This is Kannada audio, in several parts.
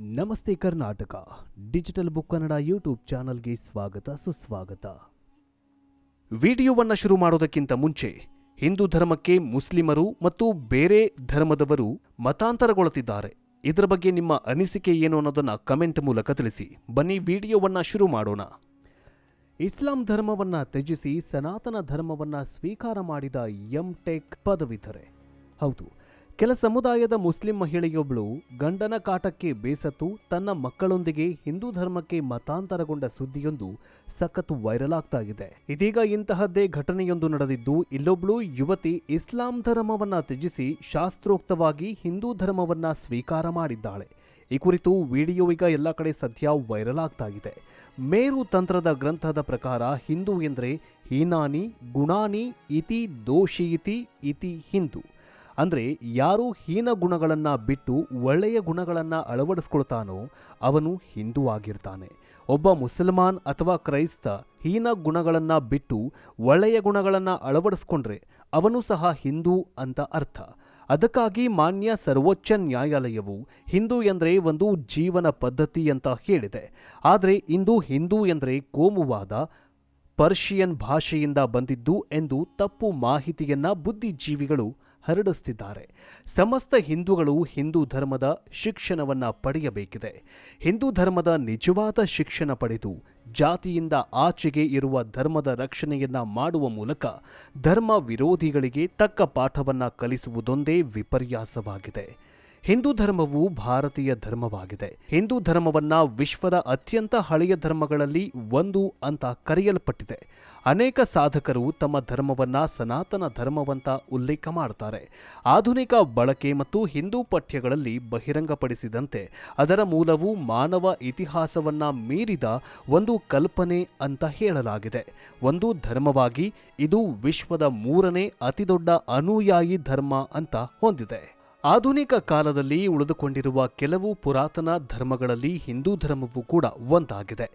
ನಮಸ್ತೆ Karnataka. Digital book Kannada YouTube ಚಾನಲ್ಗೆ ಸ್ವಾಗತ, ಸುಸ್ವಾಗತ. ವಿಡಿಯೋವನ್ನು ಶುರು ಮಾಡೋದಕ್ಕಿಂತ ಮುಂಚೆ, ಹಿಂದೂ ಧರ್ಮಕ್ಕೆ ಮುಸ್ಲಿಮರು ಮತ್ತು ಬೇರೆ ಧರ್ಮದವರು ಮತಾಂತರಗೊಳ್ಳುತ್ತಿದ್ದಾರೆ. ಇದರ ಬಗ್ಗೆ ನಿಮ್ಮ ಅನಿಸಿಕೆ ಏನು ಅನ್ನೋದನ್ನು ಕಮೆಂಟ್ ಮೂಲಕ ತಿಳಿಸಿ. ಬನ್ನಿ, ವಿಡಿಯೋವನ್ನು ಶುರು ಮಾಡೋಣ. ಇಸ್ಲಾಂ ಧರ್ಮವನ್ನು ತ್ಯಜಿಸಿ ಸನಾತನ ಧರ್ಮವನ್ನು ಸ್ವೀಕಾರ ಮಾಡಿದ ಎಂ ಟೆಕ್ ಹೌದು ಕೆಲ ಸಮುದಾಯದ ಮುಸ್ಲಿಂ ಮಹಿಳೆಯೊಬ್ಬಳು ಗಂಡನ ಕಾಟಕ್ಕೆ ಬೇಸತ್ತು ತನ್ನ ಮಕ್ಕಳೊಂದಿಗೆ ಹಿಂದೂ ಧರ್ಮಕ್ಕೆ ಮತಾಂತರಗೊಂಡ ಸುದ್ದಿಯೊಂದು ಸಖತ್ ವೈರಲ್ ಆಗ್ತಾ ಇದೆ ಇದೀಗ ಇಂತಹದ್ದೇ ಘಟನೆಯೊಂದು ನಡೆದಿದ್ದು, ಇಲ್ಲೊಬ್ಳು ಯುವತಿ ಇಸ್ಲಾಂ ಧರ್ಮವನ್ನ ತ್ಯಜಿಸಿ ಶಾಸ್ತ್ರೋಕ್ತವಾಗಿ ಹಿಂದೂ ಧರ್ಮವನ್ನ ಸ್ವೀಕಾರ ಮಾಡಿದ್ದಾಳೆ. ಈ ಕುರಿತು ವಿಡಿಯೋ ಈಗ ಎಲ್ಲ ಕಡೆ ಸದ್ಯ ವೈರಲ್ ಆಗ್ತಾ ಇದೆ ಮೇರು ತಂತ್ರದ ಗ್ರಂಥದ ಪ್ರಕಾರ ಹಿಂದೂ ಎಂದರೆ ಹೀನಾನಿ, ಗುಣಾನಿ, ಇತಿ ದೋಷೀತಿ ಇತಿ ಹಿಂದೂ. ಅಂದರೆ ಯಾರು ಹೀನ ಗುಣಗಳನ್ನು ಬಿಟ್ಟು ಒಳ್ಳೆಯ ಗುಣಗಳನ್ನು ಅಳವಡಿಸ್ಕೊಳ್ತಾನೋ ಅವನು ಹಿಂದೂ ಆಗಿರ್ತಾನೆ. ಒಬ್ಬ ಮುಸಲ್ಮಾನ್ ಅಥವಾ ಕ್ರೈಸ್ತ ಹೀನ ಗುಣಗಳನ್ನು ಬಿಟ್ಟು ಒಳ್ಳೆಯ ಗುಣಗಳನ್ನು ಅಳವಡಿಸ್ಕೊಂಡ್ರೆ ಅವನು ಸಹ ಹಿಂದೂ ಅಂತ ಅರ್ಥ. ಅದಕ್ಕಾಗಿ ಮಾನ್ಯ ಸರ್ವೋಚ್ಚ ನ್ಯಾಯಾಲಯವು ಹಿಂದೂ ಎಂದರೆ ಒಂದು ಜೀವನ ಪದ್ಧತಿ ಅಂತ ಹೇಳಿದೆ. ಆದರೆ ಇಂದು ಹಿಂದೂ ಎಂದರೆ ಕೋಮುವಾದ, ಪರ್ಷಿಯನ್ ಭಾಷೆಯಿಂದ ಬಂದಿದ್ದು ಎಂದು ತಪ್ಪು ಮಾಹಿತಿಯನ್ನ ಬುದ್ಧಿಜೀವಿಗಳು ಹರಡಿಸ್ತಿದ್ದಾರೆ ಸಮಸ್ತ ಹಿಂದೂಗಳು ಹಿಂದೂ ಧರ್ಮದ ಶಿಕ್ಷಣವನ್ನು ಪಡೆಯಬೇಕಿದೆ. ಹಿಂದೂ ಧರ್ಮದ ನಿಜವಾದ ಶಿಕ್ಷಣ ಪಡೆದು ಜಾತಿಯಿಂದ ಆಚೆಗೆ ಇರುವ ಧರ್ಮದ ರಕ್ಷಣೆಯನ್ನ ಮಾಡುವ ಮೂಲಕ ಧರ್ಮ ವಿರೋಧಿಗಳಿಗೆ ತಕ್ಕ ಪಾಠವನ್ನು ಕಲಿಸುವುದೊಂದೇ ವಿಪರ್ಯಾಸವಾಗಿದೆ. ಹಿಂದೂ ಧರ್ಮವು ಭಾರತೀಯ ಧರ್ಮವಾಗಿದೆ. ಹಿಂದೂ ಧರ್ಮವನ್ನ ವಿಶ್ವದ ಅತ್ಯಂತ ಹಳೆಯ ಧರ್ಮಗಳಲ್ಲಿ ಒಂದು ಅಂತ ಕರೆಯಲ್ಪಟ್ಟಿದೆ. ಅನೇಕ ಸಾಧಕರು ತಮ್ಮ ಧರ್ಮವನ್ನ ಸನಾತನ ಧರ್ಮವಂತ ಉಲ್ಲೇಖ ಮಾಡುತ್ತಾರೆ ಆಧುನಿಕ ಬಳಕೆ ಮತ್ತು ಹಿಂದೂ ಪಠ್ಯಗಳಲ್ಲಿ ಬಹಿರಂಗಪಡಿಸಿದಂತೆ ಅದರ ಮೂಲವು ಮಾನವ ಇತಿಹಾಸವನ್ನ ಮೀರಿದ ಒಂದು ಕಲ್ಪನೆ ಅಂತ ಹೇಳಲಾಗಿದೆ. ಒಂದು ಧರ್ಮವಾಗಿ ಇದು ವಿಶ್ವದ ಮೂರನೇ ಅತಿದೊಡ್ಡ ಅನುಯಾಯಿ ಧರ್ಮ ಅಂತ ಹೊಂದಿದೆ. ಆಧುನಿಕ ಕಾಲದಲ್ಲಿ ಉಳಿದುಕೊಂಡಿರುವ ಕೆಲವು ಪುರಾತನ ಧರ್ಮಗಳಲ್ಲಿ ಹಿಂದೂ ಧರ್ಮವೂ ಕೂಡ ಒಂದಾಗಿದೆ.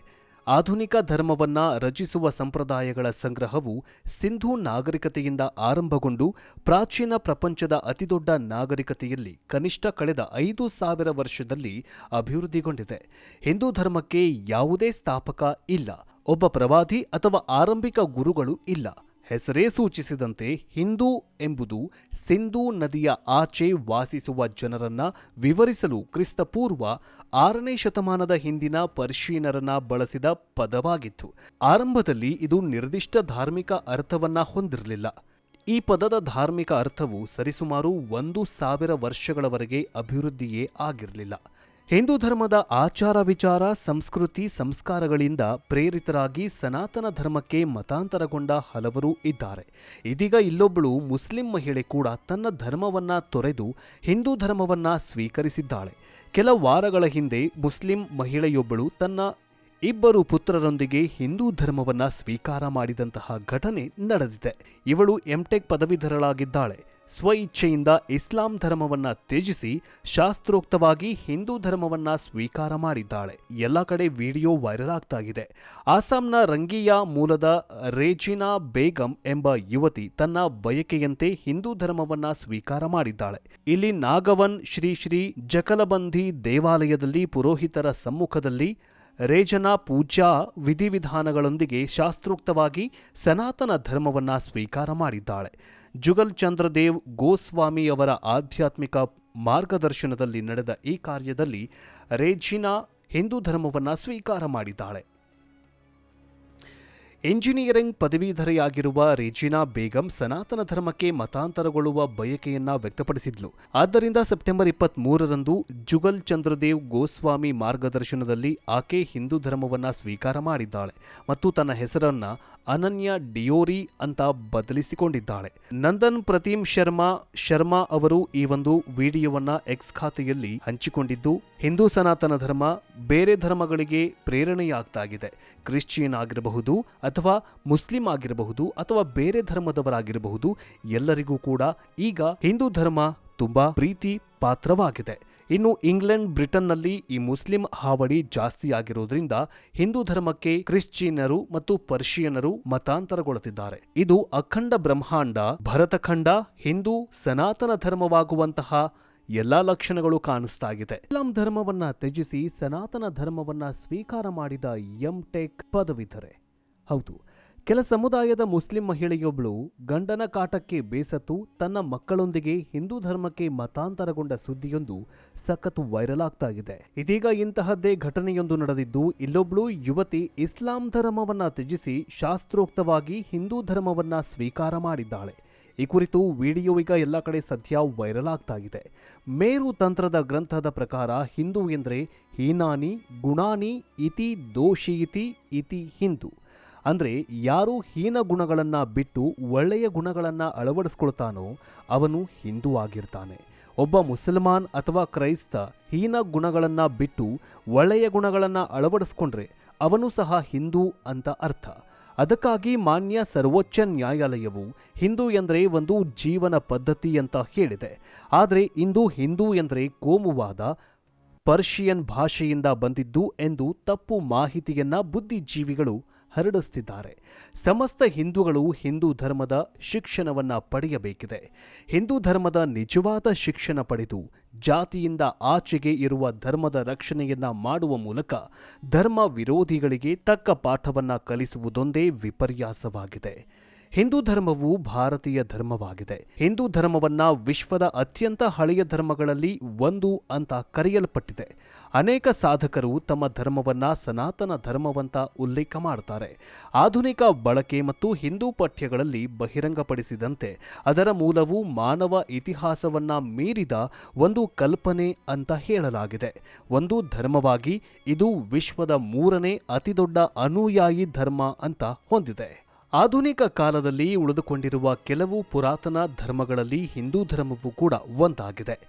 ಆಧುನಿಕ ಧರ್ಮವನ್ನ ರಚಿಸುವ ಸಂಪ್ರದಾಯಗಳ ಸಂಗ್ರಹವು ಸಿಂಧೂ ನಾಗರಿಕತೆಯಿಂದ ಆರಂಭಗೊಂಡು ಪ್ರಾಚೀನ ಪ್ರಪಂಚದ ಅತಿದೊಡ್ಡ ನಾಗರಿಕತೆಯಲ್ಲಿ ಕನಿಷ್ಠ ಕಳೆದ ಐದು ಸಾವಿರ ವರ್ಷದಲ್ಲಿ ಅಭಿವೃದ್ಧಿಗೊಂಡಿದೆ. ಹಿಂದೂ ಧರ್ಮಕ್ಕೆ ಯಾವುದೇ ಸ್ಥಾಪಕ ಇಲ್ಲ. ಒಬ್ಬ ಪ್ರವಾದಿ ಅಥವಾ ಆರಂಭಿಕ ಗುರುಗಳು ಇಲ್ಲ. ಹೆಸರೇ ಸೂಚಿಸಿದಂತೆ ಹಿಂದೂ ಎಂಬುದು ಸಿಂಧೂ ನದಿಯ ಆಚೆ ವಾಸಿಸುವ ಜನರನ್ನ ವಿವರಿಸಲು ಕ್ರಿಸ್ತಪೂರ್ವ ಆರನೇ ಶತಮಾನದ ಹಿಂದಿನ ಪರ್ಷಿಯನರನ್ನ ಬಳಸಿದ ಪದವಾಗಿತ್ತು. ಆರಂಭದಲ್ಲಿ ಇದು ನಿರ್ದಿಷ್ಟ ಧಾರ್ಮಿಕ ಅರ್ಥವನ್ನ ಹೊಂದಿರಲಿಲ್ಲ. ಈ ಪದದ ಧಾರ್ಮಿಕ ಅರ್ಥವು ಸರಿಸುಮಾರು ಒಂದು ಸಾವಿರ ವರ್ಷಗಳವರೆಗೆ ಅಭಿವೃದ್ಧಿಯೇ ಆಗಿರಲಿಲ್ಲ. ಹಿಂದೂ ಧರ್ಮದ ಆಚಾರ ವಿಚಾರ, ಸಂಸ್ಕೃತಿ, ಸಂಸ್ಕಾರಗಳಿಂದ ಪ್ರೇರಿತರಾಗಿ ಸನಾತನ ಧರ್ಮಕ್ಕೆ ಮತಾಂತರಗೊಂಡ ಹಲವರು ಇದ್ದಾರೆ. ಇದೀಗ ಇಲ್ಲೊಬ್ಬಳು ಮುಸ್ಲಿಂ ಮಹಿಳೆ ಕೂಡ ತನ್ನ ಧರ್ಮವನ್ನ ತೊರೆದು ಹಿಂದೂ ಧರ್ಮವನ್ನ ಸ್ವೀಕರಿಸಿದ್ದಾಳೆ. ಕೆಲ ವಾರಗಳ ಹಿಂದೆ ಮುಸ್ಲಿಂ ಮಹಿಳೆಯೊಬ್ಬಳು ತನ್ನ ಇಬ್ಬರು ಪುತ್ರರೊಂದಿಗೆ ಹಿಂದೂ ಧರ್ಮವನ್ನ ಸ್ವೀಕಾರ ಮಾಡಿದಂತಹ ಘಟನೆ ನಡೆದಿದೆ. ಇವಳು ಎಂಟೆಕ್ ಪದವೀಧರಳಾಗಿದ್ದಾಳೆ. ಸ್ವ ಇಚ್ಛೆಯಿಂದ ಇಸ್ಲಾಂ ಧರ್ಮವನ್ನ ತ್ಯಜಿಸಿ ಶಾಸ್ತ್ರೋಕ್ತವಾಗಿ ಹಿಂದೂ ಧರ್ಮವನ್ನ ಸ್ವೀಕಾರ ಮಾಡಿದ್ದಾಳೆ. ಎಲ್ಲ ಕಡೆ ವಿಡಿಯೋ ವೈರಲ್ ಆಗ್ತಾ ಇದೆ ಆಸಾಂನ ರಂಗಿಯಾ ಮೂಲದ ರೇಜಿನಾ ಬೇಗಂ ಎಂಬ ಯುವತಿ ತನ್ನ ಬಯಕೆಯಂತೆ ಹಿಂದೂ ಧರ್ಮವನ್ನ ಸ್ವೀಕಾರ ಮಾಡಿದ್ದಾಳೆ. ಇಲ್ಲಿ ನಾಗವನ್ ಶ್ರೀ ಶ್ರೀ ಜಕಲಬಂಧಿ ದೇವಾಲಯದಲ್ಲಿ ಪುರೋಹಿತರ ಸಮ್ಮುಖದಲ್ಲಿ ರೇಜನಾ ಪೂಜಾ ವಿಧಿವಿಧಾನಗಳೊಂದಿಗೆ ಶಾಸ್ತ್ರೋಕ್ತವಾಗಿ ಸನಾತನ ಧರ್ಮವನ್ನ ಸ್ವೀಕಾರ ಮಾಡಿದ್ದಾಳೆ. ಜುಗಲ್ ಚಂದ್ರದೇವ್ ಗೋಸ್ವಾಮಿಯವರ ಆಧ್ಯಾತ್ಮಿಕ ಮಾರ್ಗದರ್ಶನದಲ್ಲಿ ನಡೆದ ಈ ಕಾರ್ಯದಲ್ಲಿ ರೇಜಿನಾ ಹಿಂದೂ ಧರ್ಮವನ್ನ ಸ್ವೀಕಾರ ಮಾಡಿದ್ದಾಳೆ. ಎಂಜಿನಿಯರಿಂಗ್ ಪದವೀಧರೆಯಾಗಿರುವ ರೆಜಿನಾ ಬೇಗಂ ಸನಾತನ ಧರ್ಮಕ್ಕೆ ಮತಾಂತರಗೊಳ್ಳುವ ಬಯಕೆಯನ್ನ ವ್ಯಕ್ತಪಡಿಸಿದ್ಲು. ಆದ್ದರಿಂದ ಸೆಪ್ಟೆಂಬರ್ ಇಪ್ಪತ್ತ್ ಮೂರರಂದು ಜುಗಲ್ ಚಂದ್ರದೇವ್ ಗೋಸ್ವಾಮಿ ಮಾರ್ಗದರ್ಶನದಲ್ಲಿ ಆಕೆ ಹಿಂದೂ ಧರ್ಮವನ್ನ ಸ್ವೀಕಾರ ಮಾಡಿದ್ದಾಳೆ ಮತ್ತು ತನ್ನ ಹೆಸರನ್ನ ಅನನ್ಯ ಡಿಯೋರಿ ಅಂತ ಬದಲಿಸಿಕೊಂಡಿದ್ದಾಳೆ. ನಂದನ್ ಪ್ರತೀಮ್ ಶರ್ಮಾ ಶರ್ಮಾ ಅವರು ಈ ಒಂದು ವಿಡಿಯೋವನ್ನ ಎಕ್ಸ್ ಖಾತೆಯಲ್ಲಿ ಹಂಚಿಕೊಂಡಿದ್ದು, ಹಿಂದೂ ಸನಾತನ ಧರ್ಮ ಬೇರೆ ಧರ್ಮಗಳಿಗೆ ಪ್ರೇರಣೆಯಾಗ್ತಾಗಿದೆ. ಕ್ರಿಶ್ಚಿಯನ್ ಆಗಿರಬಹುದು ಅಥವಾ ಮುಸ್ಲಿಂ ಆಗಿರಬಹುದು ಅಥವಾ ಬೇರೆ ಧರ್ಮದವರಾಗಿರಬಹುದು, ಎಲ್ಲರಿಗೂ ಕೂಡ ಈಗ ಹಿಂದೂ ಧರ್ಮ ತುಂಬಾ ಪ್ರೀತಿ ಪಾತ್ರವಾಗಿದೆ. ಇನ್ನು ಇಂಗ್ಲೆಂಡ್, ಬ್ರಿಟನ್ನಲ್ಲಿ ಈ ಮುಸ್ಲಿಂ ಹಾವಳಿ ಜಾಸ್ತಿ ಆಗಿರೋದ್ರಿಂದ ಹಿಂದೂ ಧರ್ಮಕ್ಕೆ ಕ್ರಿಶ್ಚಿಯನ್ನರು ಮತ್ತು ಪರ್ಷಿಯನರು ಮತಾಂತರಗೊಳ್ಳುತ್ತಿದ್ದಾರೆ. ಇದು ಅಖಂಡ ಬ್ರಹ್ಮಾಂಡ, ಭರತಖಂಡ, ಹಿಂದೂ, ಸನಾತನ ಧರ್ಮವಾಗುವಂತಹ ಎಲ್ಲಾ ಲಕ್ಷಣಗಳು ಕಾಣಿಸ್ತಾ ಇದೆ ಇಸ್ಲಾಂ ಧರ್ಮವನ್ನ ತ್ಯಜಿಸಿ ಸನಾತನ ಧರ್ಮವನ್ನ ಸ್ವೀಕಾರ ಮಾಡಿದ ಎಂಟೆಕ್ ಪದವಿಧರೆ. ಹೌದು. ಕೆಲ ಸಮುದಾಯದ ಮುಸ್ಲಿಂ ಮಹಿಳೆಯೊಬ್ಬಳು ಗಂಡನ ಕಾಟಕ್ಕೆ ಬೇಸತ್ತು ತನ್ನ ಮಕ್ಕಳೊಂದಿಗೆ ಹಿಂದೂ ಧರ್ಮಕ್ಕೆ ಮತಾಂತರಗೊಂಡ ಸುದ್ದಿಯೊಂದು ಸಖತ್ತು ವೈರಲ್ ಆಗ್ತಾ ಇದೆ ಇದೀಗ ಇಂತಹದ್ದೇ ಘಟನೆಯೊಂದು ನಡೆದಿದ್ದು, ಇಲ್ಲೊಬ್ಳು ಯುವತಿ ಇಸ್ಲಾಂ ಧರ್ಮವನ್ನ ತ್ಯಜಿಸಿ ಶಾಸ್ತ್ರೋಕ್ತವಾಗಿ ಹಿಂದೂ ಧರ್ಮವನ್ನ ಸ್ವೀಕಾರ ಮಾಡಿದ್ದಾಳೆ. ಈ ಕುರಿತು ವಿಡಿಯೋ ಈಗ ಎಲ್ಲ ಕಡೆ ಸದ್ಯ ವೈರಲ್ ಆಗ್ತಾ ಇದೆ ಮೇರು ತಂತ್ರದ ಗ್ರಂಥದ ಪ್ರಕಾರ ಹಿಂದೂ ಎಂದರೆ ಹೀನಾನಿ, ಗುಣಾನಿ, ಇತಿ ದೋಷಿಯಿತಿ ಇತಿ ಹಿಂದೂ. ಅಂದರೆ ಯಾರು ಹೀನ ಗುಣಗಳನ್ನು ಬಿಟ್ಟು ಒಳ್ಳೆಯ ಗುಣಗಳನ್ನು ಅಳವಡಿಸ್ಕೊಳ್ತಾನೋ ಅವನು ಹಿಂದೂ ಆಗಿರ್ತಾನೆ. ಒಬ್ಬ ಮುಸಲ್ಮಾನ್ ಅಥವಾ ಕ್ರೈಸ್ತ ಹೀನ ಗುಣಗಳನ್ನು ಬಿಟ್ಟು ಒಳ್ಳೆಯ ಗುಣಗಳನ್ನು ಅಳವಡಿಸ್ಕೊಂಡ್ರೆ ಅವನು ಸಹ ಹಿಂದೂ ಅಂತ ಅರ್ಥ. ಅದಕ್ಕಾಗಿ ಮಾನ್ಯ ಸರ್ವೋಚ್ಚ ನ್ಯಾಯಾಲಯವು ಹಿಂದೂ ಎಂದರೆ ಒಂದು ಜೀವನ ಪದ್ಧತಿ ಅಂತ ಹೇಳಿದೆ. ಆದರೆ ಇಂದು ಹಿಂದೂ ಎಂದರೆ ಕೋಮುವಾದ, ಪರ್ಷಿಯನ್ ಭಾಷೆಯಿಂದ ಬಂದಿದ್ದು ಎಂದು ತಪ್ಪು ಮಾಹಿತಿಯನ್ನ ಬುದ್ಧಿಜೀವಿಗಳು ಹರಡಿಸ್ತಿದ್ದಾರೆ ಸಮಸ್ತ ಹಿಂದೂಗಳು ಹಿಂದೂ ಧರ್ಮದ ಶಿಕ್ಷಣವನ್ನು ಪಡೆಯಬೇಕಿದೆ. ಹಿಂದೂ ಧರ್ಮದ ನಿಜವಾದ ಶಿಕ್ಷಣ ಪಡೆದು ಜಾತಿಯಿಂದ ಆಚೆಗೆ ಇರುವ ಧರ್ಮದ ರಕ್ಷಣೆಯನ್ನ ಮಾಡುವ ಮೂಲಕ ಧರ್ಮ ವಿರೋಧಿಗಳಿಗೆ ತಕ್ಕ ಪಾಠವನ್ನ ಕಲಿಸುವುದೊಂದೇ ವಿಪರ್ಯಾಸವಾಗಿದೆ. ಹಿಂದೂ ಧರ್ಮವು ಭಾರತೀಯ ಧರ್ಮವಾಗಿದೆ. ಹಿಂದೂ ಧರ್ಮವನ್ನ ವಿಶ್ವದ ಅತ್ಯಂತ ಹಳೆಯ ಧರ್ಮಗಳಲ್ಲಿ ಒಂದು ಅಂತ ಕರೆಯಲ್ಪಟ್ಟಿದೆ. ಅನೇಕ ಸಾಧಕರು ತಮ್ಮ ಧರ್ಮವನ್ನ ಸನಾತನ ಧರ್ಮವಂತ ಉಲ್ಲೇಖ ಮಾಡ್ತಾರೆ. ಆಧುನಿಕ ಬಳಕೆ ಮತ್ತು ಹಿಂದೂ ಪಠ್ಯಗಳಲ್ಲಿ ಬಹಿರಂಗಪಡಿಸಿದಂತೆ ಅದರ ಮೂಲವು ಮಾನವ ಇತಿಹಾಸವನ್ನ ಮೀರಿದ ಒಂದು ಕಲ್ಪನೆ ಅಂತ ಹೇಳಲಾಗಿದೆ. ಒಂದು ಧರ್ಮವಾಗಿ ಇದು ವಿಶ್ವದ ಮೂರನೇ ಅತಿದೊಡ್ಡ ಅನುಯಾಯಿ ಧರ್ಮ ಅಂತ ಹೊಂದಿದೆ. ಆಧುನಿಕ ಕಾಲದಲ್ಲಿ ಉಳಿದುಕೊಂಡಿರುವ ಕೆಲವು ಪುರಾತನ ಧರ್ಮಗಳಲ್ಲಿ ಹಿಂದೂ ಧರ್ಮವು ಕೂಡ ಒಂದಾಗಿದೆ.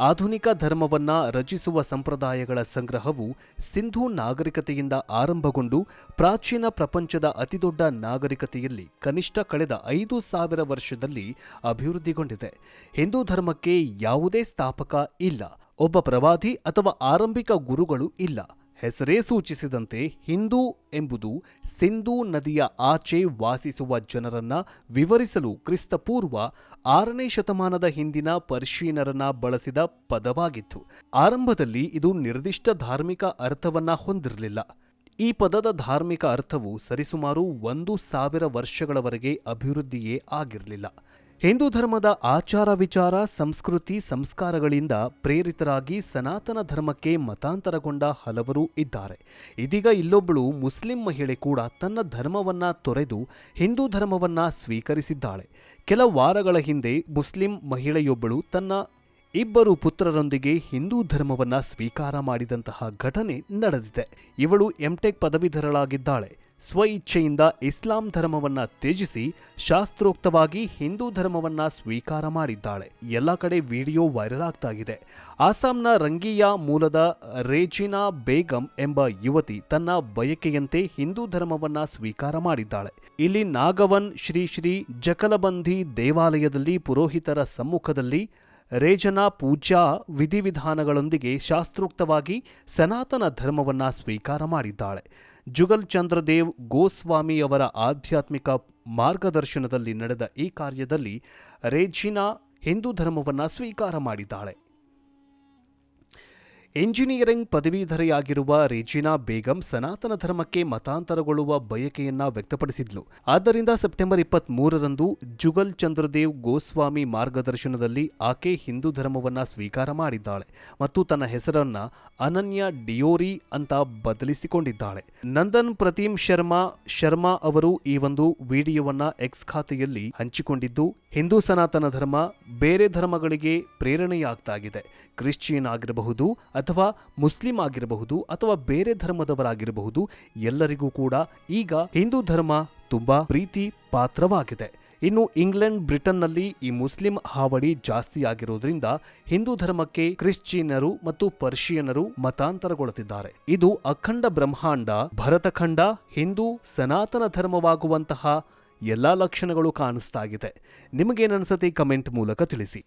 ಆಧುನಿಕ ಧರ್ಮವನ್ನ ರಚಿಸುವ ಸಂಪ್ರದಾಯಗಳ ಸಂಗ್ರಹವು ಸಿಂಧೂ ನಾಗರಿಕತೆಯಿಂದ ಆರಂಭಗೊಂಡು ಪ್ರಾಚೀನ ಪ್ರಪಂಚದ ಅತಿದೊಡ್ಡ ನಾಗರಿಕತೆಯಲ್ಲಿ ಕನಿಷ್ಠ ಕಳೆದ ಐದು ಸಾವಿರ ವರ್ಷದಲ್ಲಿ ಅಭಿವೃದ್ಧಿಗೊಂಡಿದೆ. ಹಿಂದೂ ಧರ್ಮಕ್ಕೆ ಯಾವುದೇ ಸ್ಥಾಪಕ ಇಲ್ಲ. ಒಬ್ಬ ಪ್ರವಾದಿ ಅಥವಾ ಆರಂಭಿಕ ಗುರುಗಳು ಇಲ್ಲ. ಹೆಸರೇ ಸೂಚಿಸಿದಂತೆ ಹಿಂದೂ ಎಂಬುದು ಸಿಂಧೂ ನದಿಯ ಆಚೆ ವಾಸಿಸುವ ಜನರನ್ನ ವಿವರಿಸಲು ಕ್ರಿಸ್ತಪೂರ್ವ ಆರನೇ ಶತಮಾನದ ಹಿಂದಿನ ಪರ್ಷಿಯನರನ್ನ ಬಳಸಿದ ಪದವಾಗಿತ್ತು. ಆರಂಭದಲ್ಲಿ ಇದು ನಿರ್ದಿಷ್ಟ ಧಾರ್ಮಿಕ ಅರ್ಥವನ್ನ ಹೊಂದಿರಲಿಲ್ಲ. ಈ ಪದದ ಧಾರ್ಮಿಕ ಅರ್ಥವು ಸರಿಸುಮಾರು ಒಂದು ಸಾವಿರ ವರ್ಷಗಳವರೆಗೆ ಅಭಿವೃದ್ಧಿಯೇ ಆಗಿರಲಿಲ್ಲ. ಹಿಂದೂ ಧರ್ಮದ ಆಚಾರ ವಿಚಾರ, ಸಂಸ್ಕೃತಿ, ಸಂಸ್ಕಾರಗಳಿಂದ ಪ್ರೇರಿತರಾಗಿ ಸನಾತನ ಧರ್ಮಕ್ಕೆ ಮತಾಂತರಗೊಂಡ ಹಲವರು ಇದ್ದಾರೆ. ಇದೀಗ ಇಲ್ಲೊಬ್ಬಳು ಮುಸ್ಲಿಂ ಮಹಿಳೆ ಕೂಡ ತನ್ನ ಧರ್ಮವನ್ನ ತೊರೆದು ಹಿಂದೂ ಧರ್ಮವನ್ನ ಸ್ವೀಕರಿಸಿದ್ದಾಳೆ. ಕೆಲ ವಾರಗಳ ಹಿಂದೆ ಮುಸ್ಲಿಂ ಮಹಿಳೆಯೊಬ್ಬಳು ತನ್ನ ಇಬ್ಬರು ಪುತ್ರರೊಂದಿಗೆ ಹಿಂದೂ ಧರ್ಮವನ್ನ ಸ್ವೀಕಾರ ಮಾಡಿದಂತಹ ಘಟನೆ ನಡೆದಿದೆ. ಇವಳು ಎಂಟೆಕ್ ಪದವೀಧರಳಾಗಿದ್ದಾಳೆ. ಸ್ವಇಚ್ಛೆಯಿಂದ ಇಸ್ಲಾಂ ಧರ್ಮವನ್ನ ತ್ಯಜಿಸಿ ಶಾಸ್ತ್ರೋಕ್ತವಾಗಿ ಹಿಂದೂ ಧರ್ಮವನ್ನ ಸ್ವೀಕಾರ ಮಾಡಿದ್ದಾಳೆ. ಎಲ್ಲ ಕಡೆ ವಿಡಿಯೋ ವೈರಲ್ ಆಗ್ತಾ ಇದೆ ಆಸಾಂನ ರಂಗಿಯಾ ಮೂಲದ ರೇಜಿನಾ ಬೇಗಂ ಎಂಬ ಯುವತಿ ತನ್ನ ಬಯಕೆಯಂತೆ ಹಿಂದೂ ಧರ್ಮವನ್ನ ಸ್ವೀಕಾರ ಮಾಡಿದ್ದಾಳೆ. ಇಲ್ಲಿ ನಾಗವನ್ ಶ್ರೀ ಶ್ರೀ ಜಕಲಬಂಧಿ ದೇವಾಲಯದಲ್ಲಿ ಪುರೋಹಿತರ ಸಮ್ಮುಖದಲ್ಲಿ ರೇಜನಾ ಪೂಜಾ ವಿಧಿವಿಧಾನಗಳೊಂದಿಗೆ ಶಾಸ್ತ್ರೋಕ್ತವಾಗಿ ಸನಾತನ ಧರ್ಮವನ್ನು ಸ್ವೀಕಾರ ಮಾಡಿದ್ದಾಳೆ. ಜುಗಲ್ ಚಂದ್ರದೇವ್ ಗೋಸ್ವಾಮಿ ಅವರ ಆಧ್ಯಾತ್ಮಿಕ ಮಾರ್ಗದರ್ಶನದಲ್ಲಿ ನಡೆದ ಈ ಕಾರ್ಯದಲ್ಲಿ ರೇಜಿನಾ ಹಿಂದೂ ಧರ್ಮವನ್ನ ಸ್ವೀಕಾರ ಮಾಡಿದ್ದಾಳೆ. ಎಂಜಿನಿಯರಿಂಗ್ ಪದವೀಧರೆಯಾಗಿರುವ ರೆಜಿನಾ ಬೇಗಂ ಸನಾತನ ಧರ್ಮಕ್ಕೆ ಮತಾಂತರಗೊಳ್ಳುವ ಬಯಕೆಯನ್ನ ವ್ಯಕ್ತಪಡಿಸಿದ್ಲು. ಆದ್ದರಿಂದ ಸೆಪ್ಟೆಂಬರ್ ಇಪ್ಪತ್ತ್ ಮೂರರಂದು ಜುಗಲ್ ಚಂದ್ರದೇವ್ ಗೋಸ್ವಾಮಿ ಮಾರ್ಗದರ್ಶನದಲ್ಲಿ ಆಕೆ ಹಿಂದೂ ಧರ್ಮವನ್ನ ಸ್ವೀಕಾರ ಮಾಡಿದ್ದಾಳೆ ಮತ್ತು ತನ್ನ ಹೆಸರನ್ನ ಅನನ್ಯ ಡಿಯೋರಿ ಅಂತ ಬದಲಿಸಿಕೊಂಡಿದ್ದಾಳೆ. ನಂದನ್ ಪ್ರತೀಮ್ ಶರ್ಮಾ ಶರ್ಮಾ ಅವರು ಈ ಒಂದು ವಿಡಿಯೋವನ್ನ ಎಕ್ಸ್ ಖಾತೆಯಲ್ಲಿ ಹಂಚಿಕೊಂಡಿದ್ದು, ಹಿಂದೂ ಸನಾತನ ಧರ್ಮ ಬೇರೆ ಧರ್ಮಗಳಿಗೆ ಪ್ರೇರಣೆಯಾಗ್ತಾಗಿದೆ. ಕ್ರಿಶ್ಚಿಯನ್ ಆಗಿರಬಹುದು ಅಥವಾ ಮುಸ್ಲಿಂ ಆಗಿರಬಹುದು ಅಥವಾ ಬೇರೆ ಧರ್ಮದವರಾಗಿರಬಹುದು, ಎಲ್ಲರಿಗೂ ಕೂಡ ಈಗ ಹಿಂದೂ ಧರ್ಮ ತುಂಬಾ ಪ್ರೀತಿ ಪಾತ್ರವಾಗಿದೆ. ಇನ್ನು ಇಂಗ್ಲೆಂಡ್, ಬ್ರಿಟನ್ನಲ್ಲಿ ಈ ಮುಸ್ಲಿಂ ಹಾವಳಿ ಜಾಸ್ತಿ ಆಗಿರುವುದರಿಂದ ಹಿಂದೂ ಧರ್ಮಕ್ಕೆ ಕ್ರಿಶ್ಚಿಯನರು ಮತ್ತು ಪರ್ಷಿಯನರು ಮತಾಂತರಗೊಳ್ಳುತ್ತಿದ್ದಾರೆ. ಇದು ಅಖಂಡ ಬ್ರಹ್ಮಾಂಡ, ಭರತಖಂಡ, ಹಿಂದೂ, ಸನಾತನ ಧರ್ಮವಾಗುವಂತಹ ಎಲ್ಲಾ ಲಕ್ಷಣಗಳು ಕಾಣಿಸ್ತಾ ಇದೆ ನಿಮಗೇನನ್ಸತಿ ಕಮೆಂಟ್ ಮೂಲಕ ತಿಳಿಸಿ.